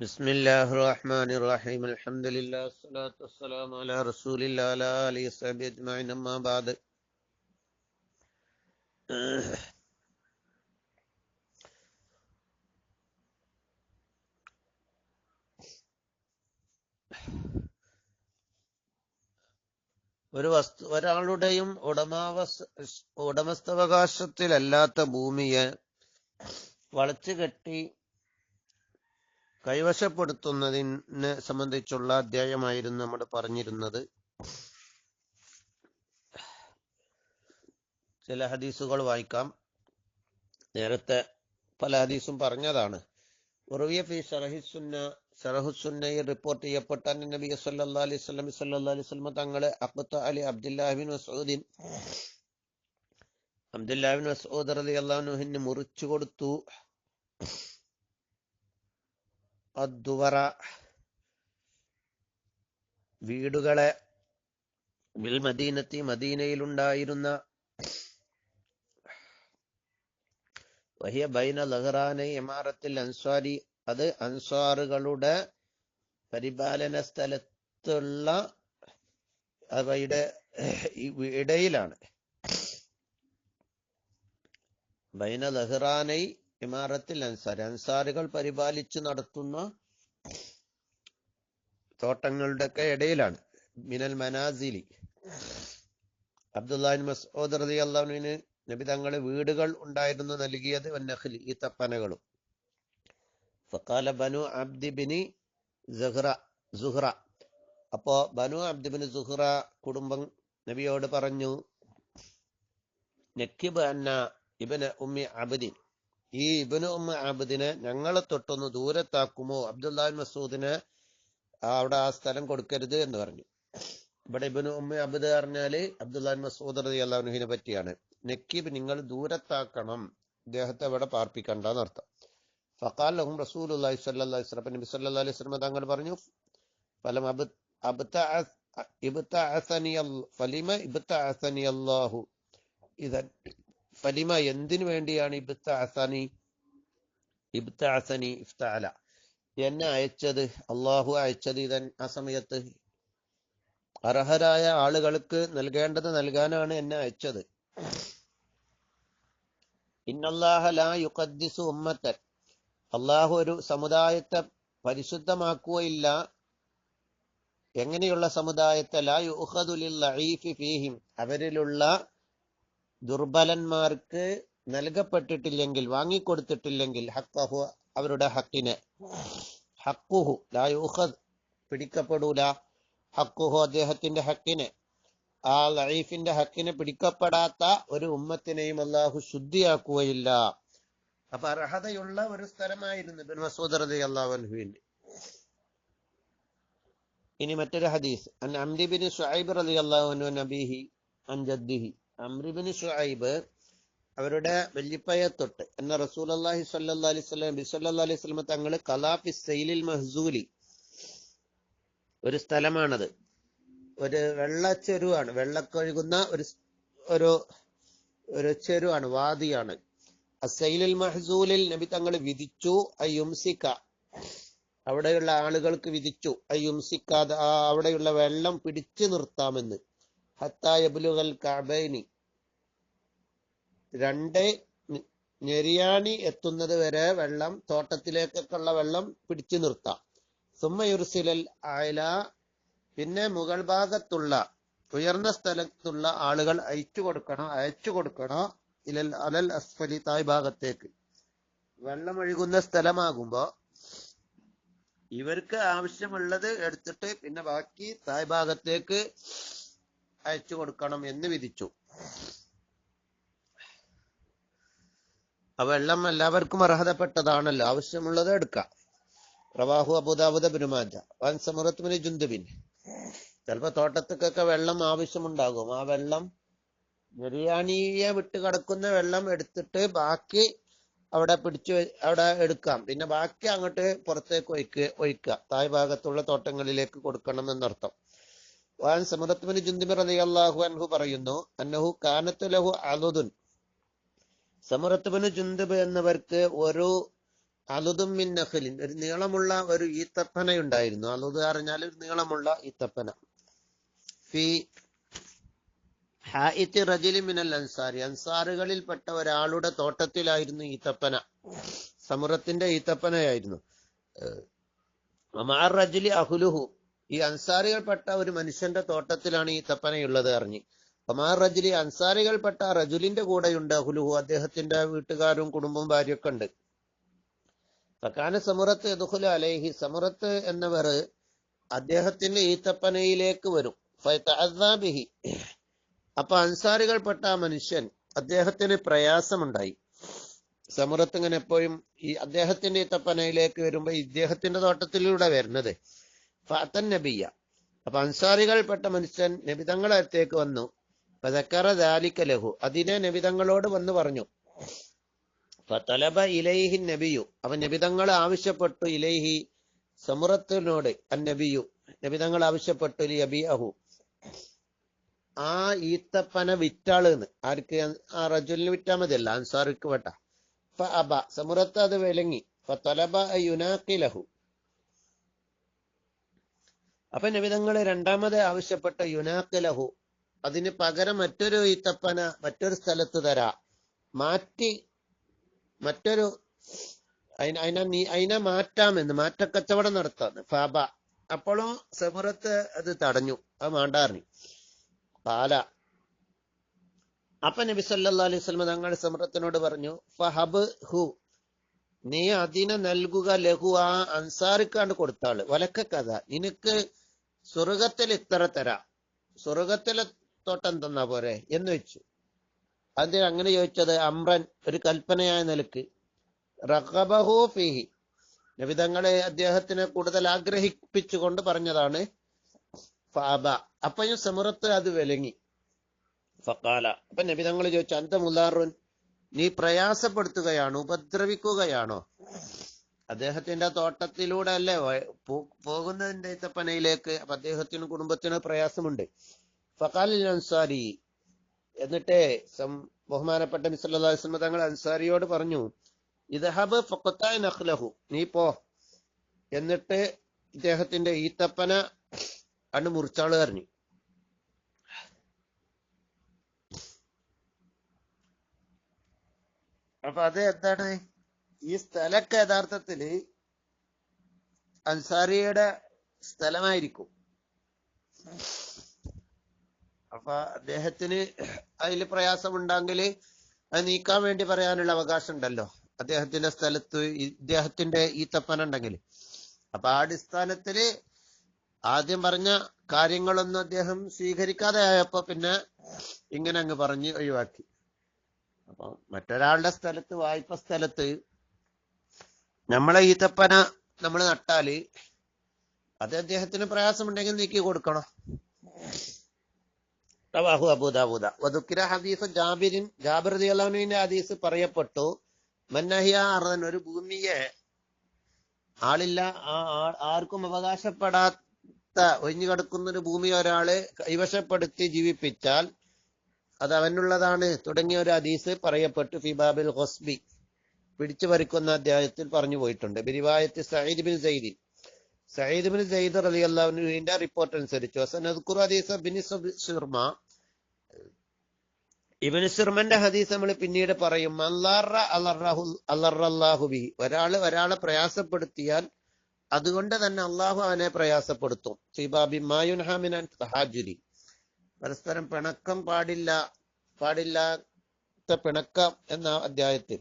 بسم الله الرحمن الرحيم الحمد لله الصلاة والسلام على رسول الله وعلى آله وصحبه أجمعين أما بعد ഒരു വസ്തു ഒരാളുടെയും ഉടമാവസ് ഉടമസ്ഥവകാശത്തിലല്ലാത്ത ഭൂമിയെ വളച്ചു കെട്ടി കൈവശപ്പെടുത്തുന്നതിനെ സംബന്ധിച്ചുള്ള അധ്യായമായിരുന്നു നമ്മൾ പറഞ്ഞിരുന്നത്. ചില ഹദീസുകൾ വായിക്കാം. നേരത്തെ പല ഹദീസും പറഞ്ഞതാണ്. ഷറഹുസുന്നയിൽ റിപ്പോർട്ട് ചെയ്യപ്പെട്ട നബി സല്ലാ അലൈഹി സ്വലം സല്ലാ അലൈഹി വസല്ലം തങ്ങളെ അഖ്ത അലി അബ്ദുല്ലാഹിബിൻ മസ്ഊദിൻ അബ്ദുല്ലാഹിബിൻ വസൂദ് റളിയല്ലാഹു അള്ളാഹുഹിന് മുറിച്ചു കൊടുത്തു. അദ്ദുവറ വീടുകളെ ബിൽ മദീനത്തി മദീനയിലുണ്ടായിരുന്ന വഹിയ ബൈന ലഹറാനെ ഇമാറത്തിൽ അൻസ്വാരി അത് അൻസ്വാറുകളുടെ പരിപാലന സ്ഥലത്തുള്ള അവയുടെ ഇടയിലാണ്. ബൈന ലഹ്റാനൈ ഇമാറത്തിൽ അൻസാർ അൻസാറുകൾ പരിപാലിച്ചു നടത്തുന്ന തോട്ടങ്ങളുടെയൊക്കെ ഇടയിലാണ്. മിനൽ മനാസിലി. അബ്ദുല്ലാഹിൻ മസ്ഊദ് റതി അള്ളാഹുവിന് നബി തങ്ങളെ വീടുകൾ ഉണ്ടായിരുന്നു നൽകിയത്. വന്നഖലി ഈ തപ്പനകളും. ഫക്കാല ബനു അബ്ദിബിനി ജഹ്റ സുഹ്റ അപ്പോ ബനു അബ്ദിബിന് സുഹ്റ കുടുംബം നബിയോട് പറഞ്ഞു നക്കിബ് അന്ന ഇബന് ഉമ്മി അബദിൻ ഈ ഇബനു ഉമ്മ അബദിനെ ഞങ്ങളെ തൊട്ടൊന്ന് ദൂരത്താക്കുമോ? അബ്ദുല്ലാൻ മസൂദിന് അവിടെ ആ സ്ഥലം കൊടുക്കരുത് എന്ന് പറഞ്ഞു. ഇവിടെ ഇബനു ഉമ്മ അബദ് പറഞ്ഞാൽ അബ്ദുല്ലാൻ മസൂദ് റതി പറ്റിയാണ്. നക്കീബ് നിങ്ങൾ ദൂരത്താക്കണം. ഇദ്ദേഹത്തെ അവിടെ പാർപ്പിക്കണ്ടെന്ന് അർത്ഥം. ഫക്കാൽ ലഹും റസൂൽ അള്ളാഹി നബി സല്ലാ അലൈഹി സ്വലം തങ്ങൾ പറഞ്ഞു. ഫലം അബ് ഫലിമ ഇബ്ത അസനി ഇതൻ ഫലിമ എന്തിനു വേണ്ടിയാണ് ഇബ്ത അസനി ഇബ്ത അസനി ഇഫ്താല? എന്നെ അയച്ചത് അള്ളാഹു അയച്ചത് ഇതൻ ആ സമയത്ത്. അർഹരായ ആളുകൾക്ക് നൽകേണ്ടത് നൽകാനാണ് എന്നെ അയച്ചത്. ഇന്നല്ലാഹു ഉമ്മത്തൻ. അള്ളാഹു ഒരു സമുദായത്തെ പരിശുദ്ധമാക്കുകയില്ല. എങ്ങനെയുള്ള സമുദായത്തെ? ലാ യുഹദുലിൽ ഫീഹിം. അവരിലുള്ള ദുർബലന്മാർക്ക് നൽകപ്പെട്ടിട്ടില്ലെങ്കിൽ വാങ്ങിക്കൊടുത്തിട്ടില്ലെങ്കിൽ ഹക്കഹു അവരുടെ ഹക്കിനെ. ഹക്കുഹു ലാ യുഹദ് പിടിക്കപ്പെടൂല. ഹക്കുഹു അദ്ദേഹത്തിന്റെ ഹക്കിനെ. ആ ലൈഫിന്റെ ഹക്കിനെ പിടിക്കപ്പെടാത്ത ഒരു ഉമ്മത്തിനെയും അള്ളാഹു ശുദ്ധിയാക്കുകയില്ല. അപ്പൊ അർഹതയുള്ള ഒരു സ്ഥലമായിരുന്നു ബിൻ മസൂദ് അള്ളാഹുവിന്റെ ഇനി മറ്റൊരു ഹദീസ്. അൻ അംരിബിൻ ഷുഐബ് റതി അള്ളാഹു നബീഹി അൻ ജദ്ദിഹി. അമ്രിബിൻ ഷുഹൈബ് അവരുടെ വല്യപ്പയ തൊട്ട് എന്ന റസൂൽ അള്ളാഹി സല്ലാ അലൈഹി സ്വലം ബിസല്ലാ അലൈഹി സ്വലമ തങ്ങൾ കലാഫി സൈലിൽ മഹ്സൂലി ഒരു സ്ഥലമാണത്. ഒരു വെള്ളച്ചെരുവാണ് വെള്ളക്കൊഴുകുന്ന ഒരു ഒരു ഒരു ചെരുവാണ് വാദിയാണ്. അസൈലിൽ മഹസൂലിൽ നബി തങ്ങൾ വിധിച്ചു അയ്യുംസിക്ക അവിടെയുള്ള ആളുകൾക്ക് വിധിച്ചു അയ്യുംസിക്കാതെ അവിടെയുള്ള വെള്ളം പിടിച്ചു നിർത്താമെന്ന്. ഹത്തായബുലുകൾ കാബൈനി രണ്ട് ഞെരിയാണി എത്തുന്നത് വരെ വെള്ളം തോട്ടത്തിലേക്കൊക്കെയുള്ള വെള്ളം പിടിച്ചു നിർത്താം. സുമ്മയുർസിലൽ അയല പിന്നെ മുകൾ ഭാഗത്തുള്ള ഉയർന്ന സ്ഥലത്തുള്ള ആളുകൾ അയച്ചു കൊടുക്കണോ അയച്ചു കൊടുക്കണോ ഇലൽ അലൽ അസ്ഫലി തായ് ഭാഗത്തേക്ക്. വെള്ളം ഒഴുകുന്ന സ്ഥലമാകുമ്പോ ഇവർക്ക് ആവശ്യമുള്ളത് എടുത്തിട്ട് പിന്നെ ബാക്കി തായ് ഭാഗത്തേക്ക് അയച്ചു കൊടുക്കണം എന്ന് വിധിച്ചു. ആ വെള്ളം എല്ലാവർക്കും അർഹതപ്പെട്ടതാണല്ലോ. ആവശ്യമുള്ളത് എടുക്കാം. പ്രവാഹു അബുദാബുദ ബിനുമാജ വൻ സമുറത്തുമിന് ജുന്തുബിൻ ചിലപ്പോ തോട്ടത്തിക്കൊക്കെ വെള്ളം ആവശ്യമുണ്ടാകും. ആ വെള്ളം ബിരിയാണിയെ വിട്ട് കിടക്കുന്ന വെള്ളം എടുത്തിട്ട് ബാക്കി അവിടെ പിടിച്ചു അവിടെ എടുക്കാം. പിന്നെ ബാക്കി അങ്ങോട്ട് പുറത്തേക്ക് ഒഴിക്കുക ഒഴിക്കുക. തായ് ഭാഗത്തുള്ള തോട്ടങ്ങളിലേക്ക് കൊടുക്കണം എന്നർത്ഥം. വാൻ സമുറത്തുമിന് ജുന്തുബിൻ റതി അള്ളാഹു അൻഹു പറയുന്നു അന്നഹു കാനത്തു ലഹു അലുദുൻ. സമറത്തുബിന് ജുന്തുബ് എന്നവർക്ക് ഒരു അലുദും മിൻ നഖലിൻ ഒരു നീളമുള്ള ഒരു ഈത്തപ്പന ഉണ്ടായിരുന്നു അലുദ് അറിഞ്ഞാൽ ഒരു നീളമുള്ള ഈത്തപ്പന. ഫി ഹായിത്തി റജിലി മിനൽ അൻസാരി അൻസാറുകളിൽപ്പെട്ട ഒരാളുടെ തോട്ടത്തിലായിരുന്നു ഈത്തപ്പന. സമുറത്തിന്റെ ഈത്തപ്പനയായിരുന്നു. അമാർ റജിലി അഹുലുഹു ഈ അൻസാരികൾപ്പെട്ട ഒരു മനുഷ്യന്റെ തോട്ടത്തിലാണ് ഈ തപ്പനയുള്ളത് അറിഞ്ഞ്. ഒമാർ റജുലി അൻസാരികൾപ്പെട്ട റജുലിന്റെ കൂടെയുണ്ട് ഹുലുഹു അദ്ദേഹത്തിന്റെ വീട്ടുകാരും കുടുംബവും ഭാര്യയൊക്കെ ഉണ്ട്. ഫക്കാന സമുറത്ത് എതുഹുല അലേഹി. സമുറത്ത് എന്നവർ അദ്ദേഹത്തിന്റെ ഈ ഈത്തപ്പനയിലേക്ക് വരും. ഫൈതാബിഹി അപ്പൊ അൻസാരികൾപ്പെട്ട ആ മനുഷ്യൻ അദ്ദേഹത്തിന് പ്രയാസമുണ്ടായി. സമുറത്ത് ഇങ്ങനെ എപ്പോഴും ഈ അദ്ദേഹത്തിന്റെ ഈത്തപ്പനയിലേക്ക് വരുമ്പോ ഇദ്ദേഹത്തിന്റെ തോട്ടത്തിലൂടെ വരുന്നത്. ഫാത്തൻ നബിയ അപ്പൊ അൻസാരികൾപ്പെട്ട മനുഷ്യൻ നബിതങ്ങളെ അടുത്തേക്ക് വന്നു. പതക്കറ ദാലിക ലഹു. അതിനെ നബിതങ്ങളോട് വന്നു പറഞ്ഞു. ഫതലബ ഇലൈഹി നബിയു. അവൻ നബിതങ്ങൾ ആവശ്യപ്പെട്ടു ഇലൈഹി സമുറത്തിനോട്. അൻ നബിയു. നബിതങ്ങൾ ആവശ്യപ്പെട്ടു ലിയബിഅഹു ആ ഈത്തപ്പന വിറ്റാളെന്ന്. ആർക്ക്? ആ റജുലിന് വിറ്റാ മതിയല്ല. അൻസാർക്ക് വേട്ട. അബ സമുറത്ത് അത് വിലങ്ങി. ഫതലബ യുനാഖിലഹു. അപ്പൊ നബിതങ്ങളെ രണ്ടാമത് ആവശ്യപ്പെട്ട യുനാഖിലഹു. അതിന് പകരം മറ്റൊരു ഈത്തപ്പന മറ്റൊരു സ്ഥലത്ത് തരാ. മാറ്റി മറ്റൊരു അതിനെ നീ അതിനെ മാറ്റാമെന്ന് മാറ്റക്കച്ചവടം നടത്താന്ന് ഫാബ. അപ്പോഴും സെമുറത്ത് അത് തടഞ്ഞു. അത് മാണ്ടാറിഞ്ഞു. പാല. അപ്പൊ നബി സല്ലാ അലൈഹി സ്വലമ തങ്ങൾ സമൃദ്ധത്തിനോട് പറഞ്ഞു ഫഹബ് ഹു. നീ അതിനെ നൽകുക ലഘു ആ അൻസാറിക്കാണ്ട് കൊടുത്താൾ. വലക്ക കഥ നിനക്ക് സ്വർഗത്തിൽ ഇത്ര തരാം. സ്വർഗത്തിലെ തോട്ടം തന്നാ പോരെ? എന്ന് വെച്ചു അത് അങ്ങനെ ചോദിച്ചത് അമ്രൻ ഒരു കൽപ്പനയായ നിലയ്ക്ക്. റഹബഹു ഫിഹി. നബിതങ്ങളെ അദ്ദേഹത്തിനെ കൂടുതൽ ആഗ്രഹിപ്പിച്ചുകൊണ്ട് പറഞ്ഞതാണ് ഫാബ അപ്പയും സമുറത്ത് അത് വിലങ്ങി. ഫക്കാല അപ്പൊ നബിതങ്ങൾ ചോദിച്ചു അന്ത മുലാറുൻ നീ പ്രയാസപ്പെടുത്തുകയാണോ? ഉപദ്രവിക്കുകയാണോ? അദ്ദേഹത്തിന്റെ തോട്ടത്തിലൂടെ അല്ലേ പോകുന്നതിന്റെ ഈത്തപ്പനയിലേക്ക് അപ്പൊ അദ്ദേഹത്തിനും കുടുംബത്തിനും പ്രയാസമുണ്ട്. ഫക്കാലിൽ അൻസാരി എന്നിട്ട് ബഹുമാനപ്പെട്ട മിസ്ലാസ്മ തങ്ങൾ അൻസാരിയോട് പറഞ്ഞു ഇദഹബ് ഫക്കത്തായ നഖ്ലഹു നീ പോ. എന്നിട്ട് ഇദ്ദേഹത്തിന്റെ ഈത്തപ്പന അണ് മുറിച്ചാൾ പറഞ്ഞു അപ്പൊ അത് എന്താണ്? ഈ സ്ഥലമൊക്കെ യഥാർത്ഥത്തിൽ അൻസാരിയുടെ സ്ഥലമായിരിക്കും. അപ്പൊ അദ്ദേഹത്തിന് അതിൽ പ്രയാസമുണ്ടെങ്കിൽ അത് നീക്കാൻ വേണ്ടി പറയാനുള്ള അവകാശം ഉണ്ടല്ലോ അദ്ദേഹത്തിന്റെ സ്ഥലത്ത് ഇദ്ദേഹത്തിന്റെ ഈ ഉണ്ടെങ്കിൽ അപ്പൊ ആ അടിസ്ഥാനത്തിൽ ആദ്യം പറഞ്ഞ കാര്യങ്ങളൊന്നും അദ്ദേഹം സ്വീകരിക്കാതെ ആയപ്പോ പിന്നെ ഇങ്ങനെ അങ്ങ് പറഞ്ഞ് ഒഴിവാക്കി. അപ്പൊ മറ്റൊരാളുടെ സ്ഥലത്ത് വായ്പ സ്ഥലത്ത് നമ്മളെ ഈത്തപ്പന നമ്മൾ നട്ടാൽ അത് അദ്ദേഹത്തിന് പ്രയാസമുണ്ടെങ്കിൽ നീക്കി കൊടുക്കണം. ഹദീസ് ജാബിരിൻ ജാബിർ ഹദീസ് പറയപ്പെട്ടു. മന്നഹിയ അർദൻ ഒരു ഭൂമിയെ ആളില്ല ആർക്കും അവകാശപ്പെടാത്ത ഒഴിഞ്ഞു കിടക്കുന്ന ഒരു ഭൂമി ഒരാൾ കൈവശപ്പെടുത്തി ജീവിപ്പിച്ചാൽ അത് അവനുള്ളതാണ് തുടങ്ങിയ ഒരു ഹദീസ് പറയപ്പെട്ടു ഫിബാബിൽ ഹൊസ്ബി പിടിച്ചു പറിക്കുന്ന അധ്യായത്തിൽ പറഞ്ഞു പോയിട്ടുണ്ട്. ബിരിവായത്തി Sayyid bin Sayyid Sayyid bin Sayyid Ali അള്ളാഹുവിന്റെ റിപ്പോർട്ട് അനുസരിച്ചു ഹസനദ്ഖുർ ഹദീസ് ബിൻ ശിർമ ഇബിന് സിർമന്റെ ഹദീസ് നമ്മൾ പിന്നീട് പറയും അല്ലാറ അലറഹു അല്ലറല്ലാഹുബി ഒരാൾ ഒരാളെ പ്രയാസപ്പെടുത്തിയാൽ അതുകൊണ്ട് തന്നെ അള്ളാഹു അവനെ പ്രയാസപ്പെടുത്തും. സഹാജുരി പരസ്പരം പിണക്കം പാടില്ല പാടില്ലാത്ത പിണക്കം എന്ന അധ്യായത്തിൽ.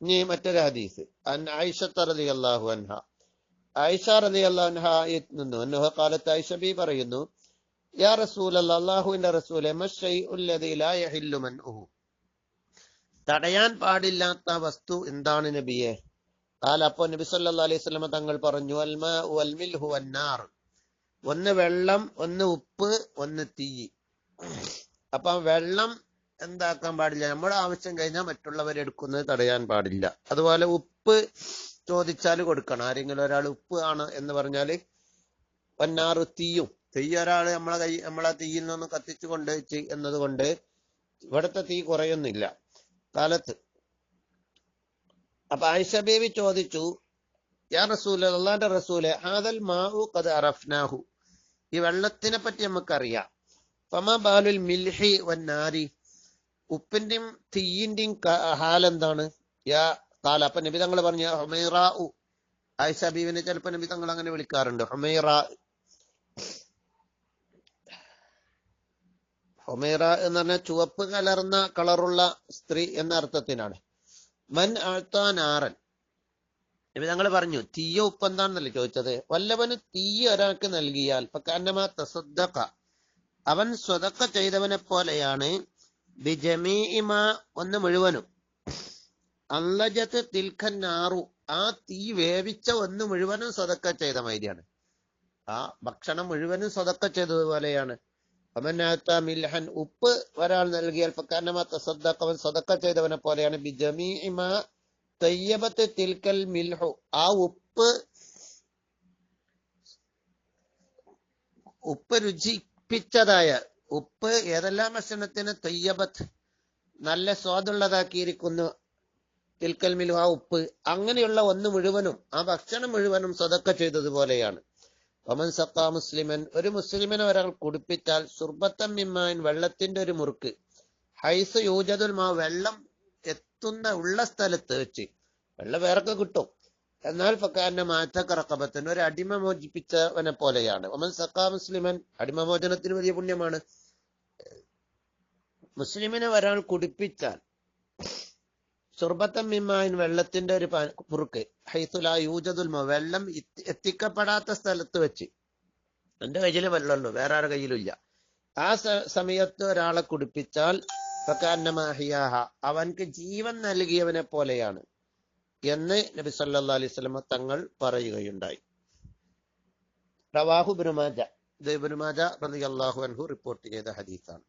ഇനി മറ്റൊരു ഹദീസ്. അൻ ആയിഷത്ത് റലി അള്ളാഹു അൻഹ. ആയിഷ റലി അള്ളാഹു അൻഹ നിന്നു അന്നുഹ കാലത്ത് ആയിഷ ബി പറയുന്നു യാ റസൂൽ അള്ളാഹുവിന്റെ റസൂലെ തടയാൻ പാടില്ലാത്ത വസ്തു എന്താണ് നബിയെ? കാല അപ്പോ നബി സല്ലാ അലൈഹി സ്വലമ തങ്ങൾ പറഞ്ഞു അന്നാർ ഒന്ന് വെള്ളം ഒന്ന് ഉപ്പ് ഒന്ന് തീ. അപ്പൊ വെള്ളം എന്താക്കാൻ പാടില്ല. നമ്മുടെ ആവശ്യം കഴിഞ്ഞാൽ മറ്റുള്ളവർ എടുക്കുന്നത് തടയാൻ പാടില്ല. അതുപോലെ ഉപ്പ് ചോദിച്ചാൽ കൊടുക്കണം. ആരെങ്കിലും ഒരാൾ ഉപ്പ് ആണ് എന്ന് പറഞ്ഞാൽ പന്നാറ് തീയും. തീ ഒരാൾ നമ്മളെ കൈ നമ്മളെ തീയിൽ നിന്ന് കത്തിച്ചു കൊണ്ട് എന്നത് കൊണ്ട് ഇവിടുത്തെ തീ കുറയൊന്നുമില്ല കാലത്ത്. അപ്പൊ ആയിഷ ബേബി ചോദിച്ചു യാ റസൂൽ അള്ളാന്റെ റസൂലെ ഹാദൽ മാവു കത് അറഫ്നാഹു. ഈ വെള്ളത്തിനെ പറ്റി നമുക്കറിയാം. ഫമ ബാലുൽ മിൽഹി വന്നാരി. ഉപ്പിന്റെയും തീയിന്റെയും ഹാലെന്താണ്? യാ കാല അപ്പൊ നബി തങ്ങൾ പറഞ്ഞ ഹുമൈറ ആയിഷ ബീവിനെ ചിലപ്പോ നബി തങ്ങൾ അങ്ങനെ വിളിക്കാറുണ്ട്. ഹുമൈറ. ഹുമൈറ എന്ന് പറഞ്ഞാൽ ചുവപ്പ് കലർന്ന കളറുള്ള സ്ത്രീ എന്ന അർത്ഥത്തിനാണ്. മൻ ആഴ്ത്താനാറൻ നബി തങ്ങൾ പറഞ്ഞു തീയ ഉപ്പെന്താണെന്നല്ലേ ചോദിച്ചത്? വല്ലവന് തീയ ഒരാൾക്ക് നൽകിയാൽ അവൻ സ്വതക്ക ചെയ്തവനെ പോലെയാണ് ഒന്ന് മുഴുവനും. അല്ലജത്ത് തിൽഖന്നാറു ആ തീ വേവിച്ച ഒന്ന് മുഴുവനും സ്വതക്ക ചെയ്ത മൈതിയാണ് ആ ഭക്ഷണം മുഴുവനും സ്വതക്ക ചെയ്തതുപോലെയാണ് അമനാത്ത മിൽഹൻ ഉപ്പ് ഒരാൾ തസദ്ദഖ അവൻ സ്വതക്ക ചെയ്തവനെ പോലെയാണ്. ബിജമീഇമ തയ്യബത്ത് തിൽക്കൽ മിൽഹു. ആ ഉപ്പ് ഉപ്പ് രുചിപ്പിച്ചതായ ഉപ്പ് ഏതെല്ലാം ഭക്ഷണത്തിന് തയ്യബത്ത് നല്ല സ്വാദുള്ളതാക്കിയിരിക്കുന്നു. തിൽക്കൽ ആ ഉപ്പ്. അങ്ങനെയുള്ള ഒന്ന് മുഴുവനും ആ ഭക്ഷണം മുഴുവനും സ്വതക്ക ചെയ്തതുപോലെയാണ് ഒമൻ സത്ത മുസ്ലിമൻ ഒരു മുസ്ലിമിനെ ഒരാൾ കുടിപ്പിച്ചാൽ സുർബത്തം മിമ്മാൻ വെള്ളത്തിന്റെ ഒരു മുറുക്ക്. ഹൈസ് യൂജതുൽ മാ വെള്ളം എത്തുന്ന ഉള്ള സ്ഥലത്ത് വെച്ച്. വെള്ളം വേറൊക്കെ കിട്ടും. എന്നാൽ ഫക്കാന്റെ മാറ്റക്കറക്കബത്തിന് ഒരു അടിമ മോചിപ്പിച്ചവനെ പോലെയാണ്. ഒമൻ സക്കാ മുസ്ലിമൻ അടിമ അടിമമോചനത്തിന് വലിയ പുണ്യമാണ്. മുസ്ലിമിനെ ഒരാൾ കുടിപ്പിച്ചാൽ സുർബത്തം മിമ്മായൻ വെള്ളത്തിന്റെ ഒരു പുറുക്ക് ഹൈസുല യൂജതുൽമ വെള്ളം എത്തിക്കപ്പെടാത്ത സ്ഥലത്ത് വെച്ച്. എന്റെ കയ്യിൽ വെള്ളമുള്ളൂ വേറെ ആരുടെ കയ്യിലും ഇല്ല. ആ സമയത്ത് ഒരാളെ കുടിപ്പിച്ചാൽ അവൻക്ക് ജീവൻ നൽകിയവനെ പോലെയാണ്. എന്ന് നബി സല്ലാ അലൈഹി സ്വലമ തങ്ങൾ പറയുകയുണ്ടായി. റവാഹു ബിനുമാജ ഇത് ബിനുമാജ അള്ളാഹു അൻഹു റിപ്പോർട്ട് ചെയ്ത ഹദീസാണ്.